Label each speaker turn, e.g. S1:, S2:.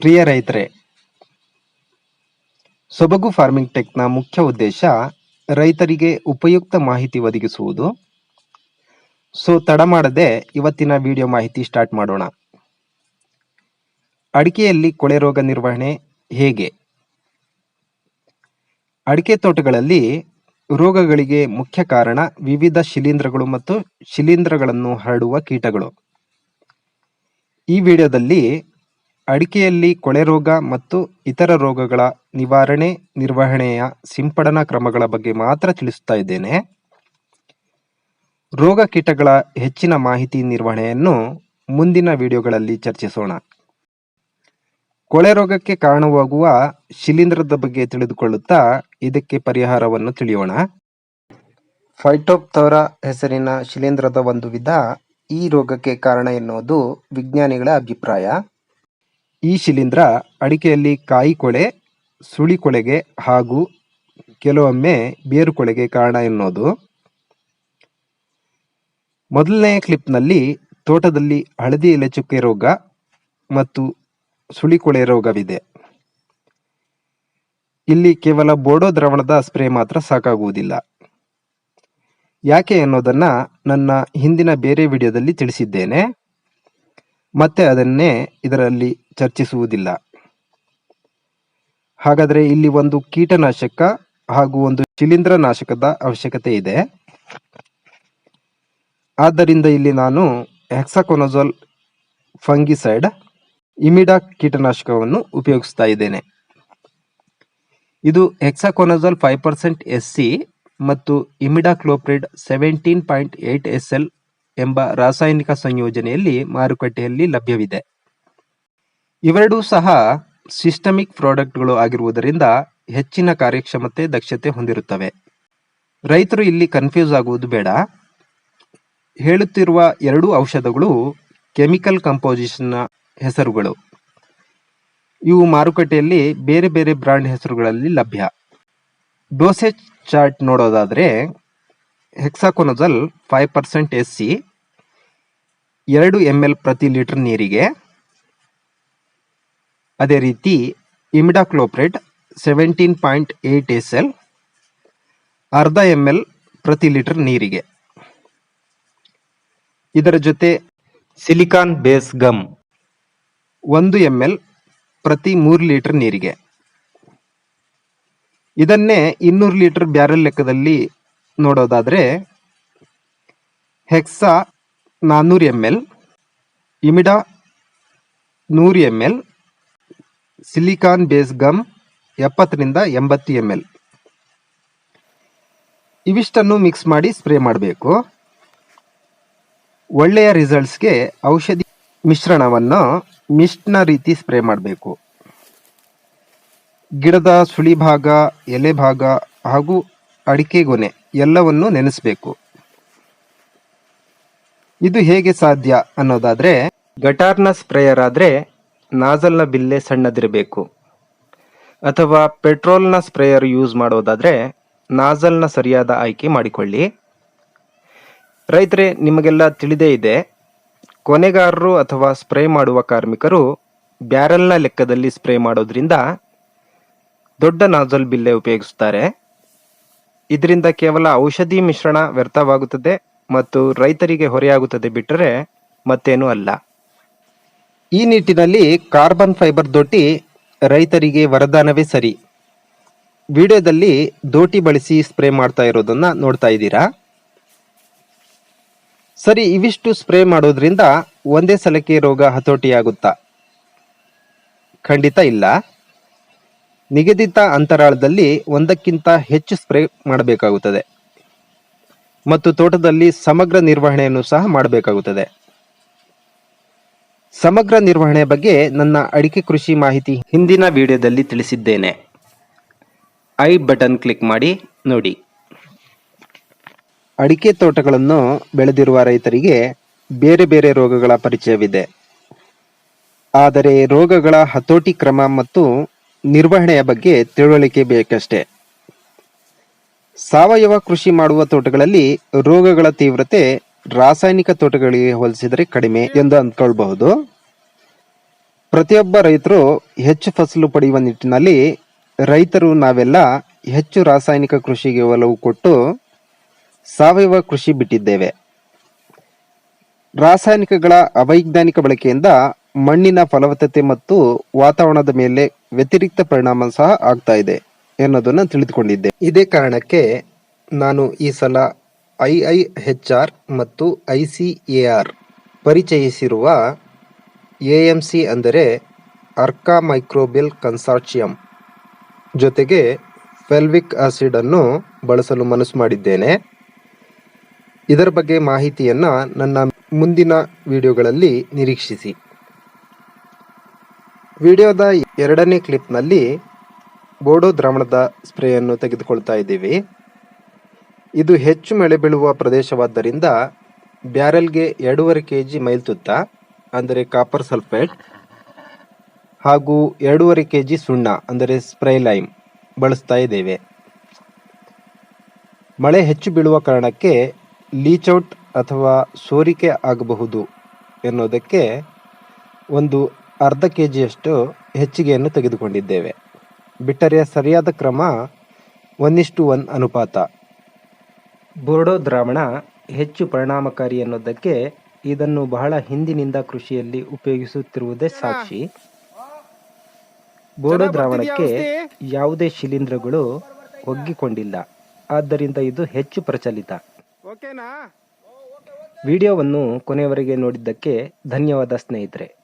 S1: ಪ್ರಿಯ ರೈತರೆ, ಸೊಬಗು ಫಾರ್ಮಿಂಗ್ ಟೆಕ್ನ ಮುಖ್ಯ ಉದ್ದೇಶ ರೈತರಿಗೆ ಉಪಯುಕ್ತ ಮಾಹಿತಿ ಒದಗಿಸುವುದು. ಸೊ ತಡ ಮಾಡದೆ ಇವತ್ತಿನ ವಿಡಿಯೋ ಮಾಹಿತಿ ಸ್ಟಾರ್ಟ್ ಮಾಡೋಣ. ಅಡಿಕೆಯಲ್ಲಿ ಕೊಳೆ ರೋಗ ನಿರ್ವಹಣೆ ಹೇಗೆ? ಅಡಿಕೆ ತೋಟಗಳಲ್ಲಿ ರೋಗಗಳಿಗೆ ಮುಖ್ಯ ಕಾರಣ ವಿವಿಧ ಶಿಲೀಂಧ್ರಗಳು ಮತ್ತು ಶಿಲೀಂಧ್ರಗಳನ್ನು ಹರಡುವ ಕೀಟಗಳು. ಈ ವಿಡಿಯೋದಲ್ಲಿ ಅಡಿಕೆಯಲ್ಲಿ ಕೊಳೆರೋಗ ಮತ್ತು ಇತರ ರೋಗಗಳ ನಿವಾರಣೆ, ನಿರ್ವಹಣೆಯ ಸಿಂಪಡಣಾ ಕ್ರಮಗಳ ಬಗ್ಗೆ ಮಾತ್ರ ತಿಳಿಸುತ್ತಾ ಇದ್ದೇನೆ. ರೋಗ ಕೀಟಗಳ ಹೆಚ್ಚಿನ ಮಾಹಿತಿ ನಿರ್ವಹಣೆಯನ್ನು ಮುಂದಿನ ವಿಡಿಯೋಗಳಲ್ಲಿ ಚರ್ಚಿಸೋಣ. ಕೊಳೆ ರೋಗಕ್ಕೆ ಕಾರಣವಾಗುವ ಶಿಲೀಂಧ್ರದ ಬಗ್ಗೆ ತಿಳಿದುಕೊಳ್ಳುತ್ತಾ ಇದಕ್ಕೆ ಪರಿಹಾರವನ್ನು ತಿಳಿಯೋಣ. ಫೈಟೋಪ್ತೋರ ಹೆಸರಿನ ಶಿಲೀಂಧ್ರದ ಒಂದು ವಿಧ ಈ ರೋಗಕ್ಕೆ ಕಾರಣ ಎನ್ನುವುದು ವಿಜ್ಞಾನಿಗಳ ಅಭಿಪ್ರಾಯ. ಈ ಶಿಲೀಂಧ್ರ ಅಡಿಕೆಯಲ್ಲಿ ಕಾಯಿ ಕೊಳೆ, ಸುಳಿ ಕೊಳೆಗೆ ಹಾಗೂ ಕೆಲವೊಮ್ಮೆ ಬೇರು ಕೊಳೆಗೆ ಕಾರಣ ಎನ್ನುವುದು. ಮೊದಲನೆಯ ಕ್ಲಿಪ್ನಲ್ಲಿ ತೋಟದಲ್ಲಿ ಹಳದಿ ಎಲೆ ಚುಕ್ಕೆ ರೋಗ ಮತ್ತು ಸುಳಿಕೊಳೆ ರೋಗವಿದೆ. ಇಲ್ಲಿ ಕೇವಲ ಬೋಡೋ ದ್ರಾವಣದ ಸ್ಪ್ರೇ ಮಾತ್ರ ಸಾಕಾಗುವುದಿಲ್ಲ. ಯಾಕೆ ಅನ್ನೋದನ್ನ ನನ್ನ ಹಿಂದಿನ ಬೇರೆ ವಿಡಿಯೋದಲ್ಲಿ ತಿಳಿಸಿದ್ದೇನೆ. ಮತ್ತೆ ಅದನ್ನೇ ಇದರಲ್ಲಿ ಚರ್ಚಿಸುವುದಿಲ್ಲ. ಹಾಗಾದರೆ ಇಲ್ಲಿ ಒಂದು ಕೀಟನಾಶಕ ಹಾಗೂ ಒಂದು ಶಿಲೀಂಧ್ರನಾಶಕದ ಅವಶ್ಯಕತೆ ಇದೆ. ಆದ್ದರಿಂದ ಇಲ್ಲಿ ನಾನು ಹೆಕ್ಸಾಕೊನಜೋಲ್ ಫಂಗಿಸೈಡ್ ಇಮಿಡಾ ಕೀಟನಾಶಕವನ್ನು ಉಪಯೋಗಿಸ್ತಾ ಇದ್ದೇನೆ. ಇದು hexaconazole five percent S C ಮತ್ತು imida imidacloprid seventeen point eight S L ಎಂಬ ರಾಸಾಯನಿಕ ಸಂಯೋಜನೆಯಲ್ಲಿ ಮಾರುಕಟ್ಟೆಯಲ್ಲಿ ಲಭ್ಯವಿದೆ. ಇವೆರಡೂ ಸಹ ಸಿಸ್ಟಮಿಕ್ ಪ್ರಾಡಕ್ಟ್ಗಳು ಆಗಿರುವುದರಿಂದ ಹೆಚ್ಚಿನ ಕಾರ್ಯಕ್ಷಮತೆ, ದಕ್ಷತೆ ಹೊಂದಿರುತ್ತವೆ. ರೈತರು ಇಲ್ಲಿ ಕನ್ಫ್ಯೂಸ್ ಆಗುವುದು ಬೇಡ. ಹೇಳುತ್ತಿರುವ ಎರಡೂ ಔಷಧಗಳು ಕೆಮಿಕಲ್ ಕಂಪೋಸಿಷನ್ನ ಹೆಸರುಗಳು. ಇವು ಮಾರುಕಟ್ಟೆಯಲ್ಲಿ ಬೇರೆ ಬೇರೆ ಬ್ರಾಂಡ್ ಹೆಸರುಗಳಲ್ಲಿ ಲಭ್ಯ. ಡೋಸೇಜ್ ಚಾರ್ಟ್ ನೋಡೋದಾದರೆ hexaconazole five percent S C ಎರಡು ಎಂ ಎಲ್ ಪ್ರತಿ ಲೀಟರ್ ನೀರಿಗೆ ಅದೇ ರೀತಿ imidacloprid seventeen point eight S L ಅರ್ಧ ಎಂ ಎಲ್ ಪ್ರತಿ ಲೀಟರ್ ನೀರಿಗೆ. ಇದರ ಜೊತೆ ಸಿಲಿಕಾನ್ ಬೇಸ್ ಗಮ್ ಒಂದು ಎಂ ಎಲ್ ಪ್ರತಿ ಮೂರು ಲೀಟರ್ ನೀರಿಗೆ. ಇದನ್ನೇ ಇನ್ನೂರು ಲೀಟರ್ ಬ್ಯಾರೆಲ್ ಲೆಕ್ಕದಲ್ಲಿ ನೋಡೋದಾದರೆ ಹೆಕ್ಸಾ ನಾನ್ನೂರು ಎಂ ಎಲ್ ಇಮಿಡಾ ನೂರು M L silicon base gum ಎಪ್ಪತ್ತರಿಂದ ಎಂಬತ್ತು ಎಂ ಎಲ್ ಇವಿಷ್ಟನ್ನು ಮಿಕ್ಸ್ ಮಾಡಿ ಸ್ಪ್ರೇ ಮಾಡಬೇಕು. ಒಳ್ಳೆಯ ರಿಸಲ್ಟ್ಸ್ಗೆ ಔಷಧಿ ಮಿಶ್ರಣವನ್ನು ಮಿಸ್ಟ್ನ ರೀತಿ ಸ್ಪ್ರೇ ಮಾಡಬೇಕು. ಗಿಡದ ಸುಳಿ ಭಾಗ, ಎಲೆ ಭಾಗ ಹಾಗೂ ಅಡಿಕೆ ಗೊನೆ ಎಲ್ಲವನ್ನು ನೆನೆಸಬೇಕು. ಇದು ಹೇಗೆ ಸಾಧ್ಯ ಅನ್ನೋದಾದರೆ, ಗಟಾರ್ನ ಸ್ಪ್ರೇಯರ್ ಆದರೆ ನಾಜಲ್ನ ಬಿಲ್ಲೆ ಸಣ್ಣದಿರಬೇಕು. ಅಥವಾ ಪೆಟ್ರೋಲ್ನ ಸ್ಪ್ರೇಯರ್ ಯೂಸ್ ಮಾಡೋದಾದರೆ ನಾಜಲ್ನ ಸರಿಯಾದ ಆಯ್ಕೆ ಮಾಡಿಕೊಳ್ಳಿ. ರೈತರೇ, ನಿಮಗೆಲ್ಲ ತಿಳಿದೇ ಇದೆ, ಕೊನೆಗಾರರು ಅಥವಾ ಸ್ಪ್ರೇ ಮಾಡುವ ಕಾರ್ಮಿಕರು ಬ್ಯಾರೆಲ್ನ ಲೆಕ್ಕದಲ್ಲಿ ಸ್ಪ್ರೇ ಮಾಡೋದ್ರಿಂದ ದೊಡ್ಡ ನಾಜಲ್ ಬಿಲ್ಲೆ ಉಪಯೋಗಿಸುತ್ತಾರೆ ಇದರಿಂದ ಕೇವಲ ಔಷಧಿ ಮಿಶ್ರಣ ವ್ಯರ್ಥವಾಗುತ್ತದೆ ಮತ್ತು ರೈತರಿಗೆ ಹೊರೆಯಾಗುತ್ತದೆ ಬಿಟ್ಟರೆ ಮತ್ತೇನೂ ಅಲ್ಲ. ಈ ನಿಟ್ಟಿನಲ್ಲಿ ಕಾರ್ಬನ್ ಫೈಬರ್ ದೋಟಿ ರೈತರಿಗೆ ವರದಾನವೇ ಸರಿ. ವಿಡಿಯೋದಲ್ಲಿ ದೋಟಿ ಬಳಸಿ ಸ್ಪ್ರೇ ಮಾಡ್ತಾ ಇರೋದನ್ನ ನೋಡ್ತಾ ಇದ್ದೀರಾ? ಸರಿ, ಇವಿಷ್ಟು ಸ್ಪ್ರೇ ಮಾಡೋದ್ರಿಂದ ಒಂದೇ ಸಲಕ್ಕೆ ರೋಗ ಹತೋಟಿಯಾಗುತ್ತಾ? ಖಂಡಿತ ಇಲ್ಲ. ನಿಗದಿತ ಅಂತರಾಳದಲ್ಲಿ ಒಂದಕ್ಕಿಂತ ಹೆಚ್ಚು ಸ್ಪ್ರೇ ಮಾಡಬೇಕಾಗುತ್ತದೆ. ಮತ್ತು ತೋಟದಲ್ಲಿ ಸಮಗ್ರ ನಿರ್ವಹಣೆಯನ್ನು ಸಹ ಮಾಡಬೇಕಾಗುತ್ತದೆ. ಸಮಗ್ರ ನಿರ್ವಹಣೆ ಬಗ್ಗೆ ನನ್ನ ಅಡಿಕೆ ಕೃಷಿ ಮಾಹಿತಿ ಹಿಂದಿನ ವಿಡಿಯೋದಲ್ಲಿ ತಿಳಿಸಿದ್ದೇನೆ. ಐ ಬಟನ್ ಕ್ಲಿಕ್ ಮಾಡಿ, ನೋಡಿ. ಅಡಿಕೆ ತೋಟಗಳನ್ನು ಬೆಳೆದಿರುವ ರೈತರಿಗೆ ಬೇರೆ ಬೇರೆ ರೋಗಗಳ ಪರಿಚಯವಿದೆ. ಆದರೆ ರೋಗಗಳ ಹತೋಟಿ ಕ್ರಮ ಮತ್ತು ನಿರ್ವಹಣೆಯ ಬಗ್ಗೆ ತಿಳುವಳಿಕೆ ಬೇಕಷ್ಟೇ. ಸಾವಯವ ಕೃಷಿ ಮಾಡುವ ತೋಟಗಳಲ್ಲಿ ರೋಗಗಳ ತೀವ್ರತೆ ರಾಸಾಯನಿಕ ತೋಟಗಳಿಗೆ ಹೋಲಿಸಿದರೆ ಕಡಿಮೆ ಎಂದು ಅಂದ್ಕೊಳ್ಬಹುದು. ಪ್ರತಿಯೊಬ್ಬ ರೈತರು ಹೆಚ್ಚು ಫಸಲು ಪಡೆಯುವ ನಿಟ್ಟಿನಲ್ಲಿ ರೈತರು ನಾವೆಲ್ಲ ಹೆಚ್ಚು ರಾಸಾಯನಿಕ ಕೃಷಿಗೆ ಒಲವು ಕೊಟ್ಟು ಸಾವಯವ ಕೃಷಿ ಬಿಟ್ಟಿದ್ದೇವೆ. ರಾಸಾಯನಿಕಗಳ ಅವೈಜ್ಞಾನಿಕ ಬಳಕೆಯಿಂದ ಮಣ್ಣಿನ ಫಲವತ್ತತೆ ಮತ್ತು ವಾತಾವರಣದ ಮೇಲೆ ವ್ಯತಿರಿಕ್ತ ಪರಿಣಾಮ ಸಹ ಆಗ್ತಾ ಇದೆ ಎನ್ನುವುದನ್ನು ತಿಳಿದುಕೊಂಡಿದ್ದೆ ಇದೇ ಕಾರಣಕ್ಕೆ ನಾನು ಈ ಸಲ ಐ ಐ ಹೆಚ್ ಆರ್ ಮತ್ತು ಐ ಸಿ ಎ ಆರ್ ಪರಿಚಯಿಸಿರುವ ಎ ಎಂ ಸಿ ಅಂದರೆ ಅರ್ಕಾ ಮೈಕ್ರೋಬಿಯಲ್ ಕನ್ಸಾರ್ಟಿಯಂ ಜೊತೆಗೆ ಫೆಲ್ವಿಕ್ ಆಸಿಡ್ ಅನ್ನು ಬಳಸಲು ಮನಸ್ಸು ಮಾಡಿದ್ದೇನೆ. ಇದರ ಬಗ್ಗೆ ಮಾಹಿತಿಯನ್ನು ನನ್ನ ಮುಂದಿನ ವಿಡಿಯೋಗಳಲ್ಲಿ ನಿರೀಕ್ಷಿಸಿ. ವಿಡಿಯೋದ ಎರಡನೇ ಕ್ಲಿಪ್ನಲ್ಲಿ ಬೋಡೋ ದ್ರಾವಣದ ಸ್ಪ್ರೇಯನ್ನು ತೆಗೆದುಕೊಳ್ತಾ ಇದ್ದೀವಿ. ಇದು ಹೆಚ್ಚು ಮಳೆ ಬೀಳುವ ಪ್ರದೇಶವಾದ್ದರಿಂದ ಬ್ಯಾರೆಲ್ಗೆ ಎರಡೂವರೆ ಕೆ ಜಿ ಮೈಲ್ತುತ್ತ ಅಂದರೆ ಕಾಪರ್ ಸಲ್ಫೇಟ್ ಹಾಗೂ ಎರಡೂವರೆ ಕೆ ಜಿ ಸುಣ್ಣ, ಅಂದರೆ ಸ್ಪ್ರೇ ಲೈಮ್ ಬಳಸ್ತಾ ಇದ್ದೇವೆ. ಮಳೆ ಹೆಚ್ಚು ಬೀಳುವ ಕಾರಣಕ್ಕೆ ಲೀಚೌಟ್ ಅಥವಾ ಸೋರಿಕೆ ಆಗಬಹುದು ಎನ್ನುವುದಕ್ಕೆ ಒಂದು ಅರ್ಧ ಕೆ ಜಿಯಷ್ಟು ಹೆಚ್ಚಿಗೆಯನ್ನು ತೆಗೆದುಕೊಂಡಿದ್ದೇವೆ. ಬಿಟ್ಟರೆ ಸರಿಯಾದ ಕ್ರಮ ಒನ್ನಿಷ್ಟು ಒನ್ ಅನುಪಾತ. ಬೋರ್ಡೋ ದ್ರಾವಣ ಹೆಚ್ಚು ಪರಿಣಾಮಕಾರಿ ಅನ್ನೋದಕ್ಕೆ ಇದನ್ನು ಬಹಳ ಹಿಂದಿನಿಂದ ಕೃಷಿಯಲ್ಲಿ ಉಪಯೋಗಿಸುತ್ತಿರುವುದೇ ಸಾಕ್ಷಿ. ಬೋರ್ಡೋ ದ್ರಾವಣಕ್ಕೆ ಯಾವುದೇ ಶಿಲೀಂಧ್ರಗಳು ಒಗ್ಗಿಕೊಂಡಿಲ್ಲ. ಆದ್ದರಿಂದ ಇದು ಹೆಚ್ಚು ಪ್ರಚಲಿತ.
S2: ಓಕೆನಾ?
S1: ವಿಡಿಯೋವನ್ನು ಕೊನೆಯವರೆಗೆ ನೋಡಿದ್ದಕ್ಕೆ ಧನ್ಯವಾದ ಸ್ನೇಹಿತರೆ.